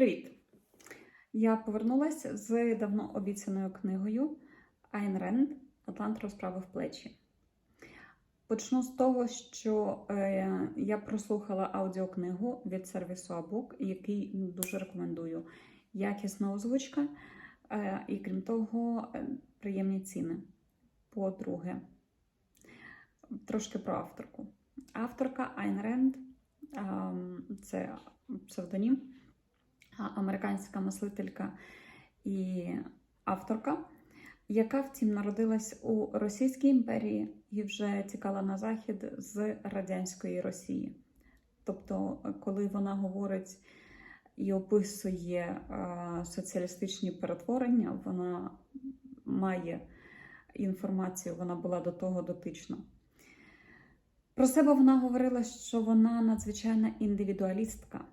Привіт! Я повернулася з давно обіцяною книгою Айн Ренд Атлант розправив плечі. Почну з того, що е, я прослухала аудіокнигу від сервісу Abook, який дуже рекомендую. Якісна озвучка, е, і крім того, е, приємні ціни. По-друге, трошки про авторку. Авторка Айн Ренд ем, це псевдонім, американська мислителька і авторка, яка втім народилась у Російській імперії і вже тікала на захід з радянської Росії. Тобто, коли вона говорить і описує соціалістичні перетворення, вона має інформацію, вона була до того дотична. Про себе вона говорила, що вона надзвичайна індивідуалістка.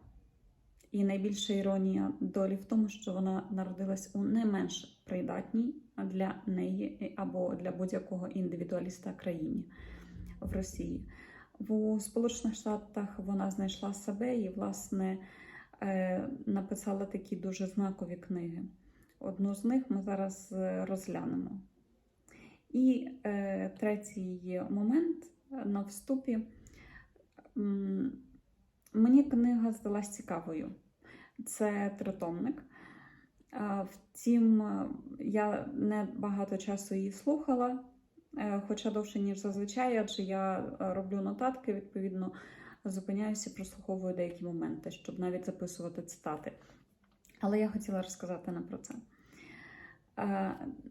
І найбільша іронія долі в тому, що вона народилась у не менш придатній для неї або для будь-якого індивідуаліста країні в Росії. В Сполучених Штатах вона знайшла себе і, власне, е, написала такі дуже знакові книги. Одну з них ми зараз е, розглянемо. І е, третій момент на вступі. Мені книга здалась цікавою. Це тритомник. Втім, е, я не багато часу її слухала, е, хоча довше, ніж зазвичай, адже я е, роблю нотатки, відповідно, зупиняюся і прослуховую деякі моменти, щоб навіть записувати цитати. Але я хотіла розказати не про це.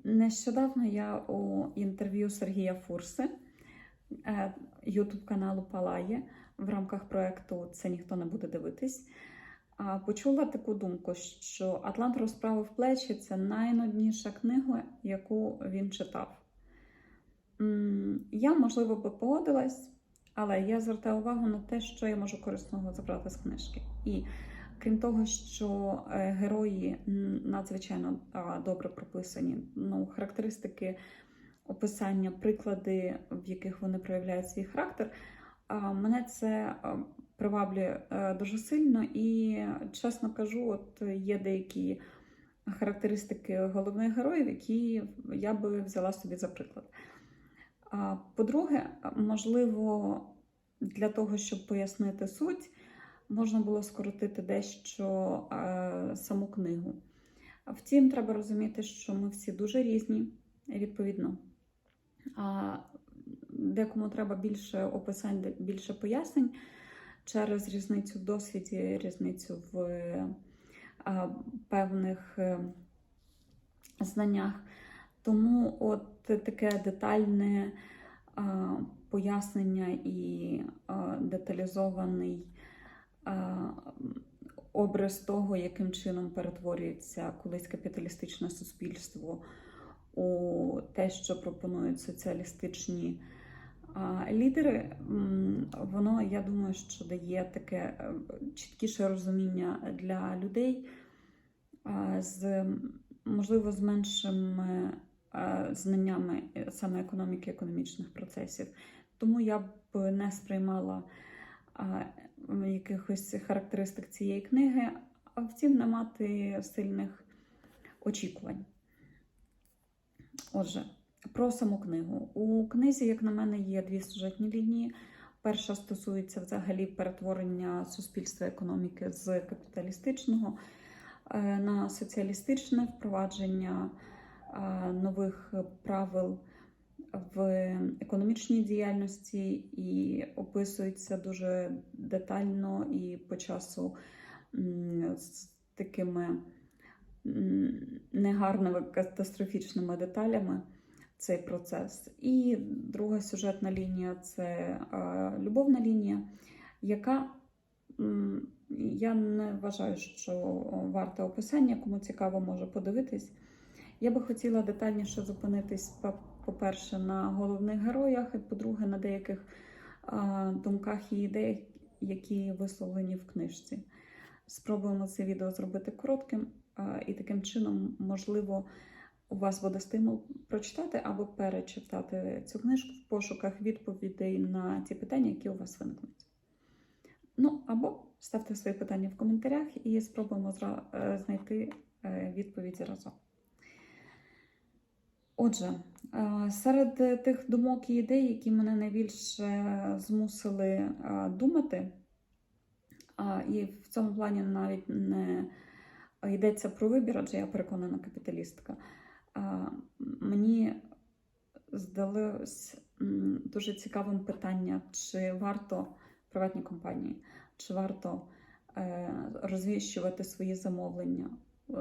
Нещодавно я у інтерв'ю Сергія Фурси Ютуб каналу Палає в рамках проєкту Це ніхто не буде дивитись. Почула таку думку, що Атлант розправив плечі це найнудніша книга, яку він читав. Я, можливо, би погодилась, але я звертаю увагу на те, що я можу корисного забрати з книжки. І крім того, що е, герої надзвичайно добре прописані, ну, характеристики, описання, приклади, в яких вони проявляють свій характер. Мене це приваблює е, дуже сильно, і чесно кажу, от є деякі характеристики головних героїв, які я би взяла собі за приклад. По-друге, можливо, для того, щоб пояснити суть, можна було скоротити дещо е, саму книгу. Втім, треба розуміти, що ми всі дуже різні, відповідно. Декому треба більше описань, більше пояснень через різницю в досвіді, різницю в певних е, знаннях. Тому от таке детальне пояснення і деталізований образ того, яким чином перетворюється колись капіталістичне суспільство у те, що пропонують соціалістичні лідери, воно, я думаю, що дає таке е, чіткіше розуміння для людей, з, можливо, з меншими знаннями е, саме економіки, економічних процесів. Тому я б не сприймала якихось характеристик цієї книги, а втім, не мати сильних очікувань. Отже, про саму книгу. У книзі, як на мене, є дві сюжетні лінії. Перша стосується взагалі перетворення суспільства економіки з капіталістичного е, на соціалістичне впровадження е, нових правил в економічній діяльності і описується дуже детально і по часу з такими негарними катастрофічними деталями цей процес. І друга сюжетна лінія це любовна лінія, яка я не вважаю, що варте описання, кому цікаво, може подивитись. Я би хотіла детальніше зупинитись, по- по-перше, на головних героях, і по-друге, на деяких думках і ідеях, які висловлені в книжці. Спробуємо це відео зробити коротким, і таким чином, можливо, у вас буде стимул прочитати або перечитати цю книжку в пошуках відповідей на ті питання, які у вас виникнуть. Ну, або ставте свої питання в коментарях і спробуємо е, знайти е, відповіді разом. Отже, е, серед тих думок і ідей, які мене найбільше змусили думати, і в цьому плані навіть не йдеться про вибір, адже я переконана капіталістка. Мені здалось дуже цікавим питання, чи варто приватні компанії, чи варто е, розвіщувати свої замовлення е,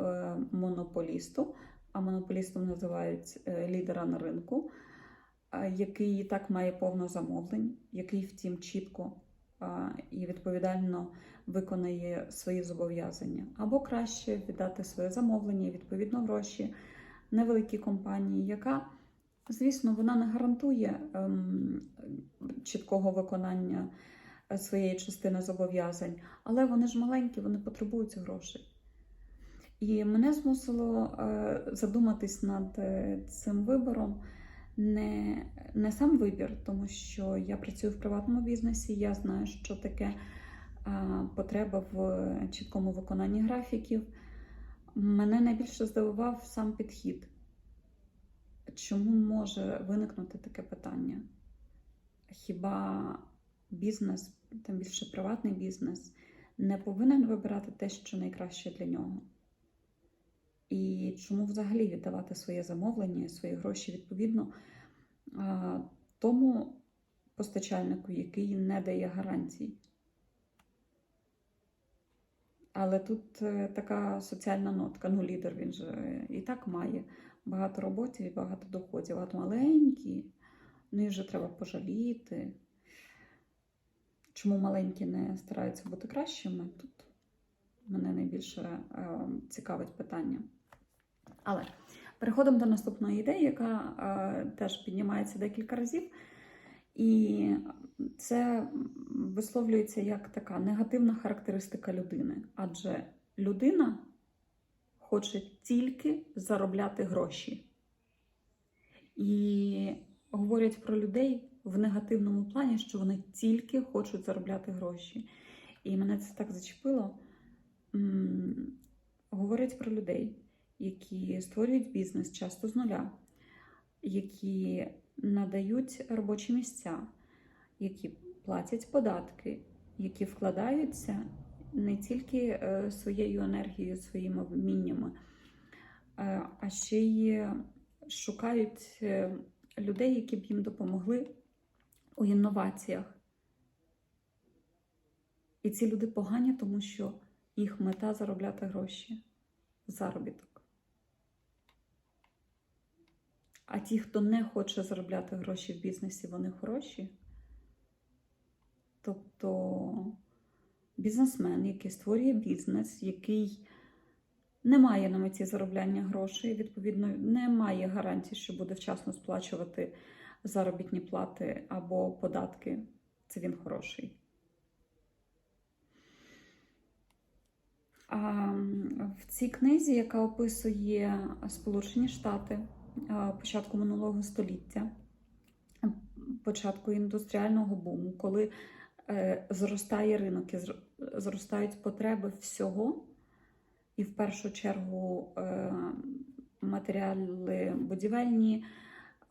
монополісту, а монополістом називають е, лідера на ринку, який і так має повно замовлень, який, втім, чітко і відповідально виконає свої зобов'язання, або краще віддати своє замовлення і відповідно гроші невеликій компанії, яка, звісно, вона не гарантує ем, чіткого виконання е, своєї частини зобов'язань, але вони ж маленькі, вони потребують грошей. І мене змусило е, задуматись над е, цим вибором не, не сам вибір, тому що я працюю в приватному бізнесі, я знаю, що таке а, потреба в чіткому виконанні графіків. Мене найбільше здивував сам підхід. Чому може виникнути таке питання? Хіба бізнес, тим більше приватний бізнес, не повинен вибирати те, що найкраще для нього? І чому взагалі віддавати своє замовлення, свої гроші відповідно тому постачальнику, який не дає гарантій? Але тут е, така соціальна нотка. Ну, лідер він же і так має багато роботи і багато доходів. От маленькі, ну їх же треба пожаліти. Чому маленькі не стараються бути кращими? Тут мене найбільше е, цікавить питання. Але переходимо до наступної ідеї, яка е, теж піднімається декілька разів. І це висловлюється як така негативна характеристика людини. Адже людина хоче тільки заробляти гроші. І говорять про людей в негативному плані, що вони тільки хочуть заробляти гроші. І мене це так зачепило. Говорять про людей, які створюють бізнес часто з нуля, які надають робочі місця, які платять податки, які вкладаються не тільки е, своєю енергією, своїми вміннями, е, а ще й шукають е, людей, які б їм допомогли у інноваціях. І ці люди погані, тому що їх мета заробляти гроші, заробіток. А ті, хто не хоче заробляти гроші в бізнесі, вони хороші. Тобто бізнесмен, який створює бізнес, який не має на меті заробляння грошей, відповідно, не має гарантії, що буде вчасно сплачувати заробітні плати або податки, це він хороший. А в цій книзі, яка описує Сполучені Штати початку минулого століття, початку індустріального буму, коли е, зростає ринок і зростають потреби всього, і в першу чергу е, матеріали будівельні,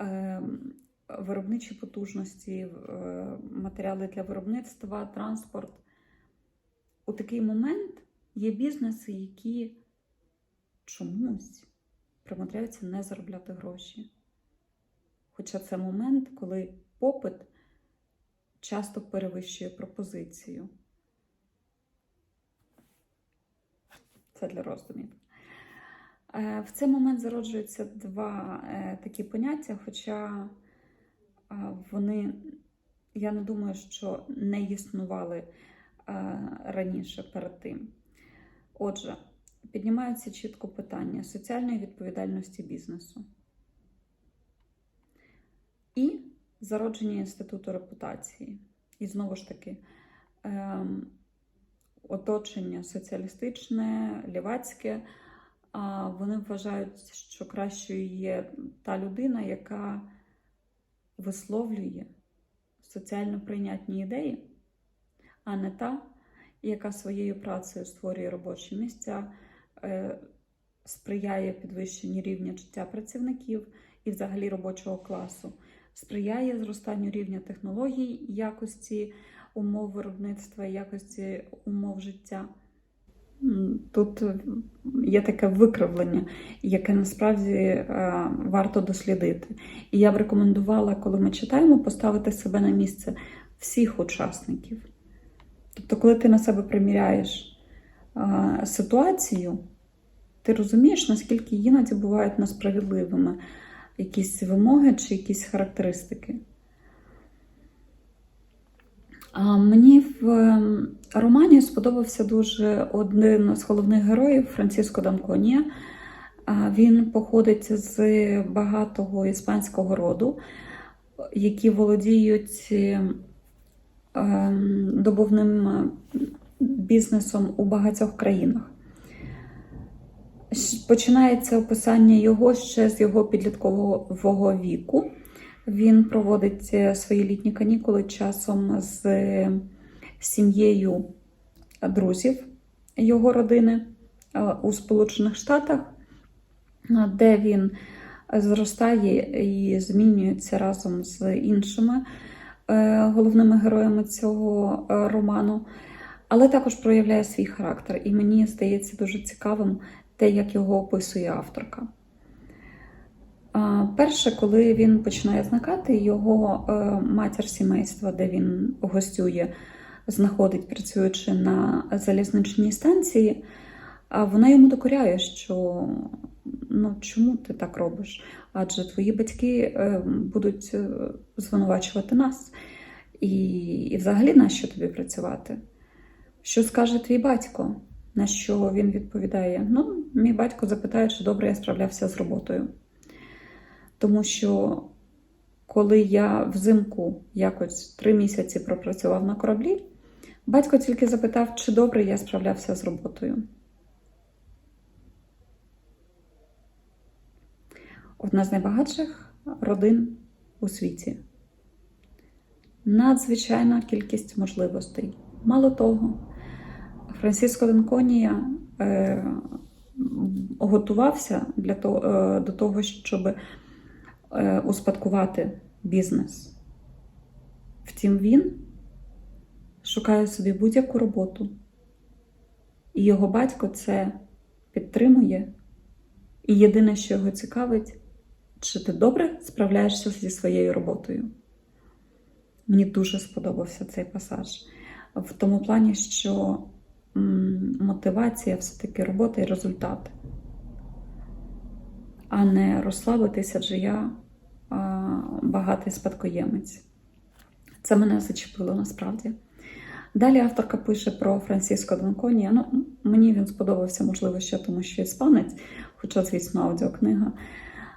е, виробничі потужності, е, матеріали для виробництва, транспорт. У такий момент є бізнеси, які чомусь примудряються не заробляти гроші. Хоча це момент, коли попит часто перевищує пропозицію. Це для роздумів. Е, В цей момент зароджуються два е, такі поняття, хоча е, вони, я не думаю, що не існували раніше перед тим. Отже, піднімаються чітко питання соціальної відповідальності бізнесу і зародження інституту репутації. І знову ж таки, ем, оточення соціалістичне, лівацьке. А вони вважають, що кращою є та людина, яка висловлює соціально прийнятні ідеї, а не та, яка своєю працею створює робочі місця, сприяє підвищенню рівня життя працівників і взагалі робочого класу, сприяє зростанню рівня технологій, якості умов виробництва, якості умов життя. Тут е, є таке викривлення, яке насправді е, варто дослідити. І я б рекомендувала, коли ми читаємо, поставити себе на місце всіх учасників. Тобто, коли ти на себе приміряєш е, ситуацію, ти розумієш, наскільки іноді бувають несправедливими якісь вимоги чи якісь характеристики. А Мені в ем, романі сподобався дуже один з головних героїв Франциско Данконія. Він походить з багатого іспанського роду, які володіють ем, добувним е, бізнесом у багатьох країнах. Починається описання його ще з його підліткового віку. Він проводить е, свої літні канікули часом з е, сім'єю друзів його родини е, у Сполучених Штатах, де він зростає і змінюється разом з іншими головними героями цього роману, але також проявляє свій характер. І мені здається дуже цікавим те, як його описує авторка. Перше, коли він починає зникати, його е, матір сімейства, де він гостює, знаходить, працюючи на залізничній станції, вона йому докоряє, що ну чому ти так робиш? Адже твої батьки е, будуть е, звинувачувати нас. І, і взагалі нащо тобі працювати? Що скаже твій батько? На що він відповідає? Ну, мій батько запитає, чи добре я справлявся з роботою. Тому що коли я взимку якось три місяці пропрацював на кораблі, батько тільки запитав, чи добре я справлявся з роботою. Одна з найбагатших родин у світі. Надзвичайна кількість можливостей. Мало того, Франциско Денконія е, готувався для того, е, до того, щоб е, успадкувати бізнес. Втім, він шукає собі будь-яку роботу. І його батько це підтримує. І єдине, що його цікавить, чи ти добре справляєшся зі своєю роботою. Мені дуже сподобався цей пасаж. В тому плані, що мотивація все-таки робота і результат, а не розслабитися, адже я а, багатий спадкоємець. Це мене зачепило насправді. Далі авторка пише про Франциско Донконія. Ну, мені він сподобався, можливо, ще тому, що іспанець, хоча, звісно, аудіокнига.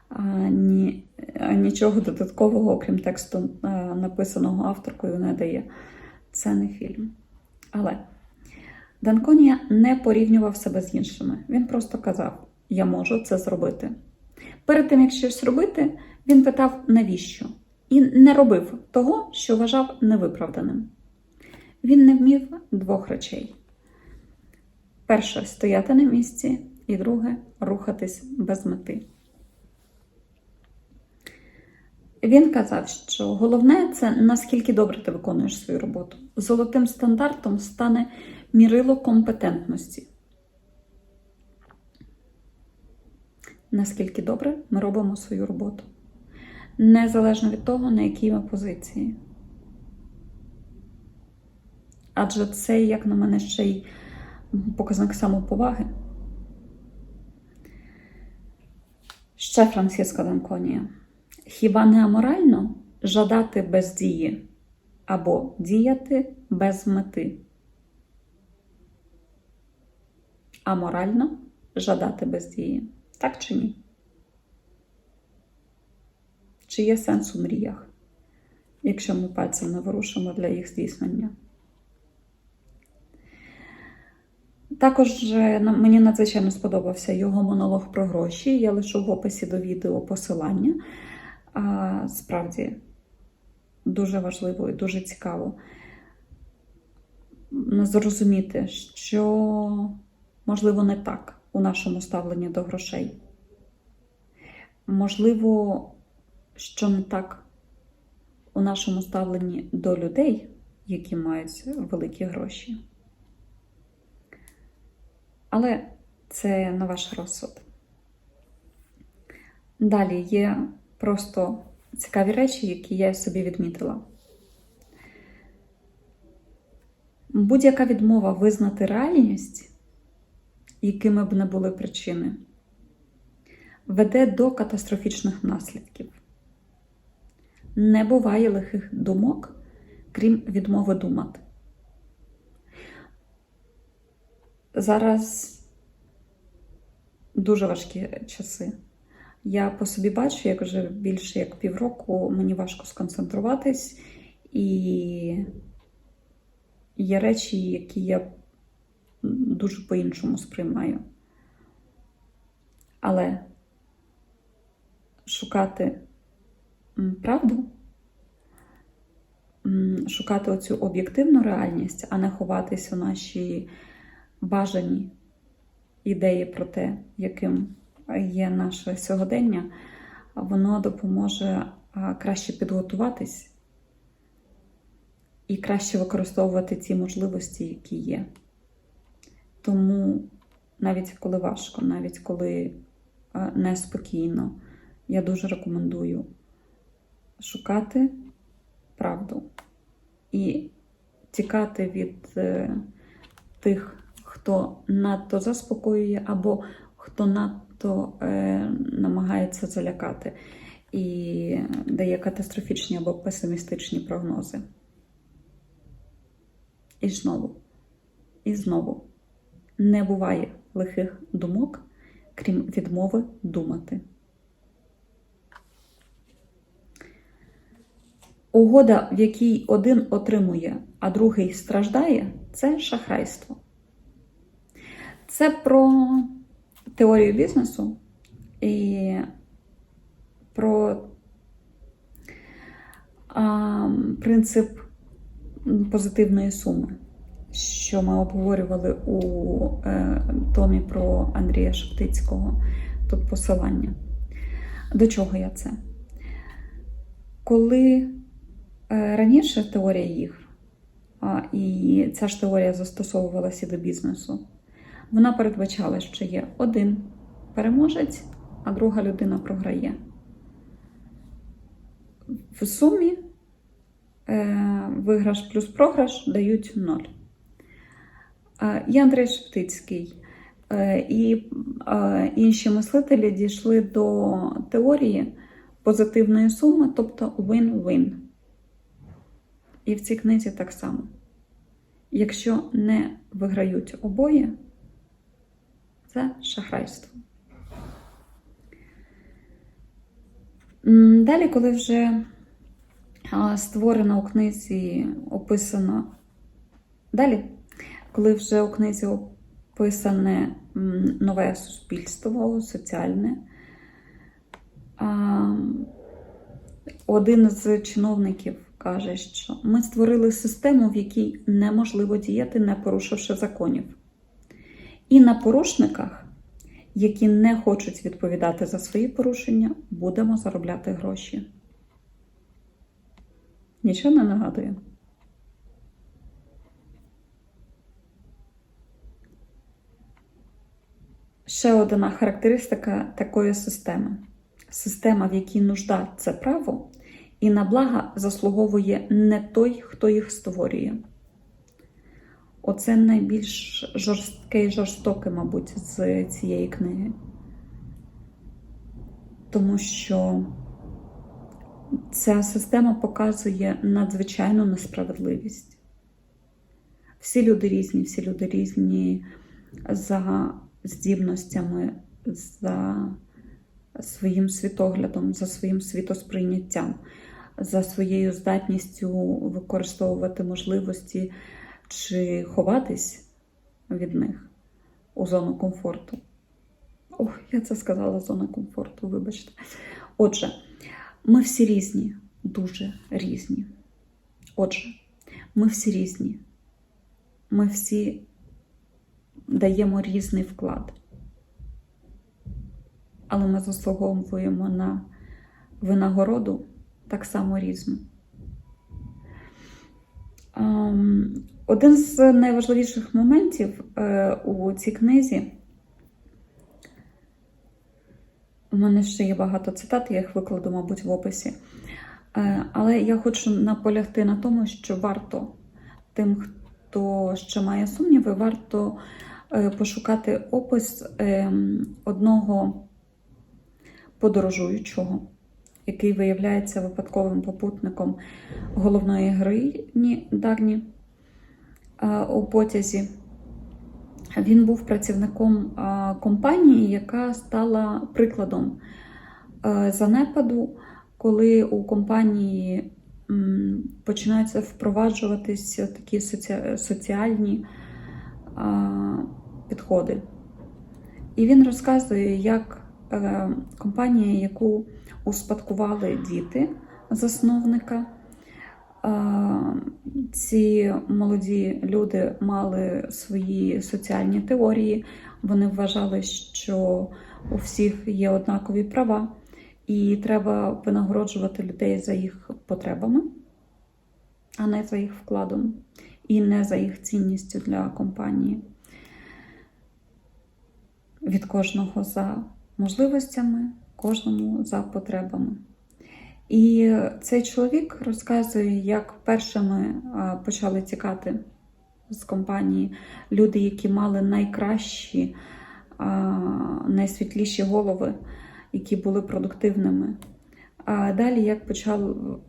А, ні, нічого додаткового, окрім тексту, а, написаного авторкою, не дає. Це не фільм. Але Данконія не порівнював себе з іншими. Він просто казав: Я можу це зробити. Перед тим, як щось робити, він питав, навіщо? І не робив того, що вважав невиправданим. Він не вмів двох речей: перше стояти на місці, і друге рухатись без мети. Він казав, що головне це наскільки добре ти виконуєш свою роботу. Золотим стандартом стане мірило компетентності. Наскільки добре ми робимо свою роботу. Незалежно від того, на якій ми позиції. Адже це, як на мене, ще й показник самоповаги. Ще Франциска Данконія. Хіба не аморально жадати без дії або діяти без мети? Аморально жадати без дії. Так чи ні? Чи є сенс у мріях, якщо ми пальцем не ворушимо для їх здійснення? Також мені надзвичайно сподобався його монолог про гроші. Я лишу в описі до відео посилання. А, справді дуже важливо і дуже цікаво. зрозуміти, що можливо не так у нашому ставленні до грошей. Можливо, що не так у нашому ставленні до людей, які мають великі гроші. Але це на ваш розсуд. Далі є просто цікаві речі, які я собі відмітила. Будь-яка відмова визнати реальність, якими б не були причини, веде до катастрофічних наслідків. Не буває лихих думок, крім відмови думати. Зараз дуже важкі часи. Я по собі бачу, як вже більше як півроку мені важко сконцентруватись, і є речі, які я дуже по-іншому сприймаю. Але шукати правду, шукати оцю об'єктивну реальність, а не ховатись у наші бажані ідеї про те, яким є наше сьогодення, воно допоможе краще підготуватись і краще використовувати ті можливості, які є. Тому навіть коли важко, навіть коли неспокійно, я дуже рекомендую шукати правду і тікати від е, тих, хто надто заспокоює, або хто надто е, намагається залякати і дає катастрофічні або песимістичні прогнози. І знову, і знову не буває лихих думок, крім відмови думати. Угода, в якій один отримує, а другий страждає, це шахрайство. Це про теорію бізнесу і про а, принцип позитивної суми, що ми обговорювали у е, томі про Андрія Шептицького, тут посилання. До чого я це? Коли е, раніше теорія їх, а, і ця ж теорія застосовувалася до бізнесу, вона передбачала, що є один переможець, а друга людина програє. В сумі е, виграш плюс програш дають ноль. Е, І Андрій Шептицький е, і е, інші мислителі дійшли до теорії позитивної суми, тобто win-win. І в цій книзі так само. Якщо не виграють обоє, це шахрайство. Далі, коли вже а, створена у книзі описано. Далі, коли вже у книзі описане нове суспільство, соціальне, один з чиновників каже, що ми створили систему, в якій неможливо діяти, не порушивши законів. І на порушниках, які не хочуть відповідати за свої порушення, будемо заробляти гроші. Нічого не нагадує. Ще одна характеристика такої системи: система, в якій нужда це право, і на блага заслуговує не той, хто їх створює. Оце найбільш жорстке і жорстоке, мабуть, з цієї книги. Тому що ця система показує надзвичайну несправедливість. Всі люди різні, всі люди різні за здібностями, за своїм світоглядом, за своїм світосприйняттям, за своєю здатністю використовувати можливості чи ховатись від них у зону комфорту. Ох, я це сказала зона комфорту, вибачте. Отже, ми всі різні, дуже різні. Отже, ми всі різні. ми всі даємо різний вклад. Але ми заслуговуємо на винагороду так само різну. Ем, Один з найважливіших моментів е, у цій книзі. У мене ще є багато цитат, я їх викладу, мабуть, в описі. Е, Але я хочу наполягти на тому, що варто тим, хто ще має сумніви, варто пошукати опис е, одного подорожуючого, який виявляється випадковим попутником головної героїні Дагні е, у потязі. Він був працівником е, компанії, яка стала прикладом е, занепаду, коли у компанії починаються впроваджуватися такі соціальні підходи. І він розказує, як е, компанія, яку успадкували діти засновника, ці молоді люди мали свої соціальні теорії, вони вважали, що у всіх є однакові права, і треба винагороджувати людей за їх потребами, а не за їх вкладом, і не за їх цінністю для компанії. Від кожного за можливостями, кожному за потребами. І цей чоловік розказує, як першими почали тікати з компанії люди, які мали найкращі, найсвітліші голови, які були продуктивними. А далі як почало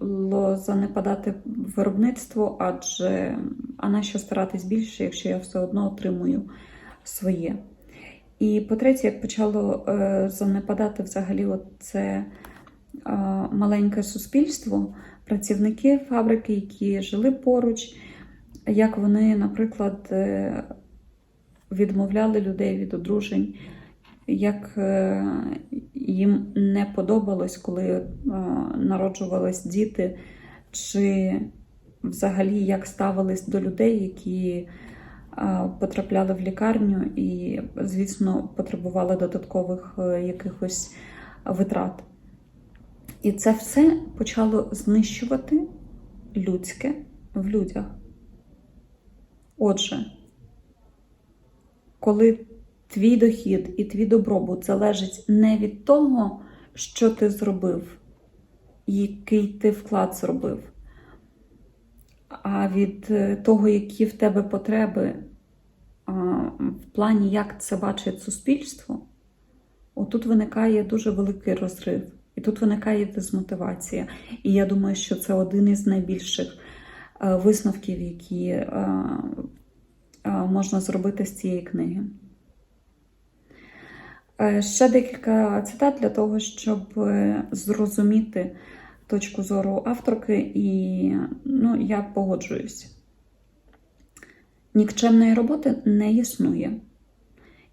занепадати виробництво, адже а на що старатись більше, якщо я все одно отримую своє. І по-третє, як почало е, занепадати взагалі це е, маленьке суспільство, працівники фабрики, які жили поруч, як вони, наприклад, е, відмовляли людей від одружень, як е, їм не подобалось, коли е, народжувались діти, чи взагалі як ставились до людей, які е, потрапляли в лікарню і, звісно, потребували додаткових якихось витрат. І це все почало знищувати людське в людях. Отже, коли твій дохід і твій добробут залежить не від того, що ти зробив, який ти вклад зробив, а від е, того, які в тебе потреби в плані, як це бачить суспільство, отут виникає дуже великий розрив. І тут виникає дезмотивація. І я думаю, що це один із найбільших е, висновків, які е, можна зробити з цієї книги. Е, Ще декілька цитат для того, щоб е, зрозуміти точку зору авторки, і ну, я погоджуюсь. Нікчемної роботи не існує.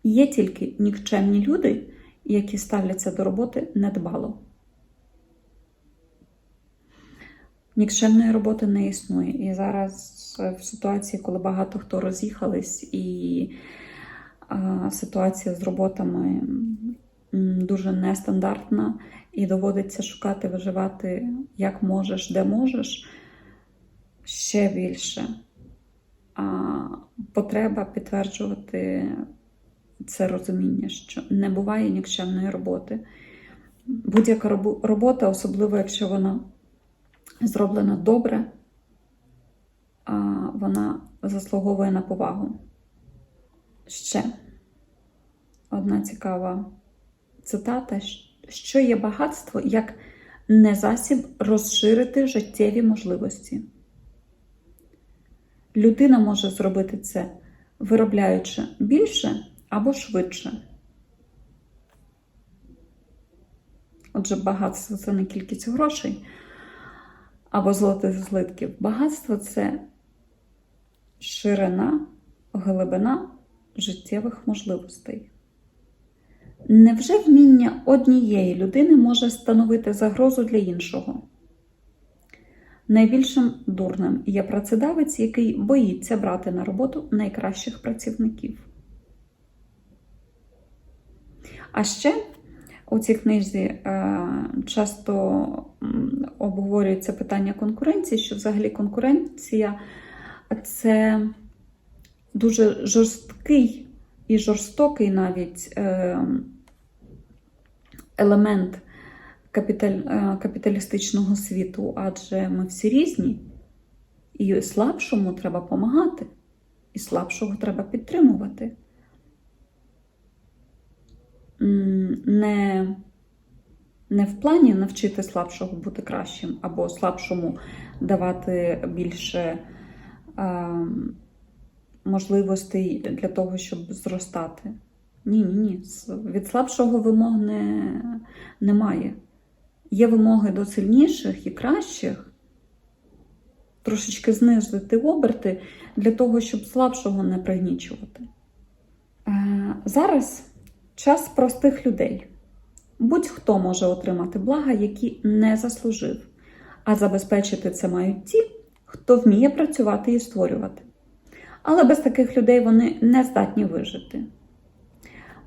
Є тільки нікчемні люди, які ставляться до роботи недбало. Нікчемної роботи не існує. І зараз в ситуації, коли багато хто роз'їхались, і ситуація з роботами дуже нестандартна, і доводиться шукати, виживати як можеш, де можеш, ще більше. А, потреба підтверджувати це розуміння, що не буває нікчемної роботи. Будь-яка робота, особливо якщо вона зроблена добре, вона заслуговує на повагу. Ще одна цікава цитата: що є багатство як не засіб розширити життєві можливості. Людина може зробити це, виробляючи більше або швидше. Отже, багатство це не кількість грошей або золотих злитків. Багатство це ширина, глибина життєвих можливостей. Невже вміння однієї людини може становити загрозу для іншого? Найбільшим дурним є працедавець, який боїться брати на роботу найкращих працівників. А ще у цій книзі е, часто обговорюється питання конкуренції, що взагалі конкуренція це дуже жорсткий і жорстокий навіть е, елемент е, капіталістичного світу, адже ми всі різні, і слабшому треба допомагати, і слабшого треба підтримувати. Не, не в плані навчити слабшого бути кращим, або слабшому давати більше е, можливостей для того, щоб зростати. Ні, ні, ні. Від слабшого вимог не, немає. Є вимоги до сильніших і кращих. Трошечки знизити оберти для того, щоб слабшого не пригнічувати. Е, Зараз час простих людей. Будь-хто може отримати блага, які не заслужив, а забезпечити це мають ті, хто вміє працювати і створювати. Але без таких людей вони не здатні вижити.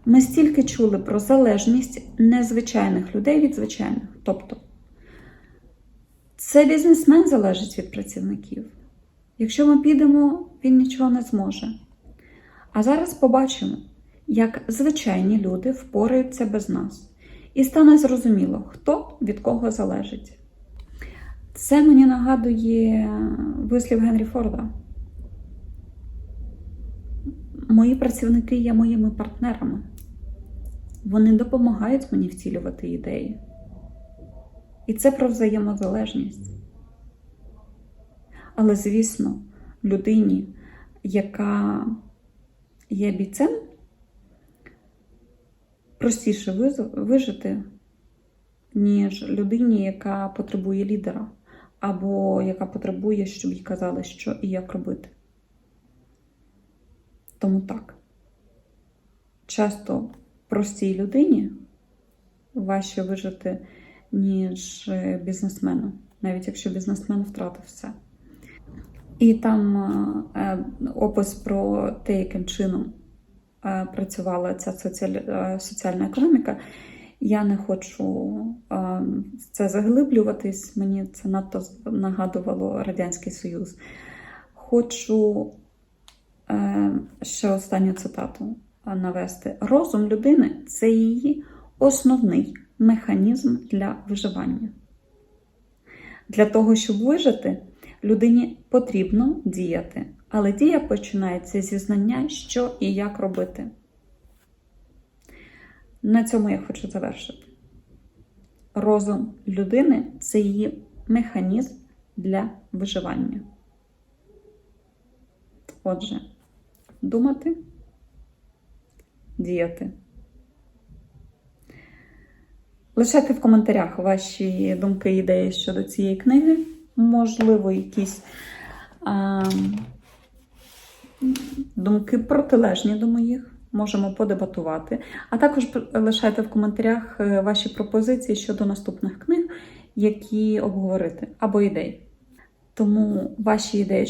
Ми стільки чули про залежність незвичайних людей від звичайних. Тобто, це бізнесмен залежить від працівників. Якщо ми підемо, він нічого не зможе. А зараз побачимо, як звичайні люди впораються без нас. І стане зрозуміло, хто від кого залежить. Це мені нагадує вислів Генрі Форда. Мої працівники є моїми партнерами. Вони допомагають мені втілювати ідеї. І це про взаємозалежність. Але, звісно, людині, яка є бійцем, простіше вижити, ніж людині, яка потребує лідера, або яка потребує, щоб їй казали, що і як робити. Тому так. Часто простій людині важче вижити, ніж е, бізнесмену, навіть якщо бізнесмен втратив все. І там е, е, опис про те, яким чином працювала ця соціаль... соціальна економіка. Я не хочу в це заглиблюватись, мені це надто нагадувало Радянський Союз. Хочу ще останню цитату е, навести. Розум людини це її основний механізм для виживання. Для того, щоб вижити, людині потрібно діяти, але дія починається зі знання, що і як робити. На цьому я хочу завершити. Розум людини це її механізм для виживання. Отже, думати, діяти. Лишайте в коментарях ваші думки і ідеї щодо цієї книги. Можливо, якісь а, думки протилежні до моїх. Можемо подебатувати. А також лишайте в коментарях е, ваші пропозиції щодо наступних книг, які обговорити, або ідей. Тому ваші ідеї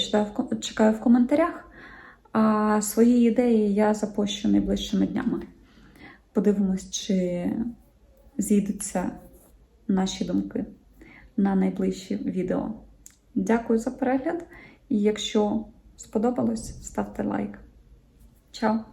чекаю в коментарях, а свої ідеї я запущу найближчими днями. Подивимось, чи зійдуться наші думки на найближчі відео. Дякую за перегляд. І якщо сподобалось, ставте лайк. Чао!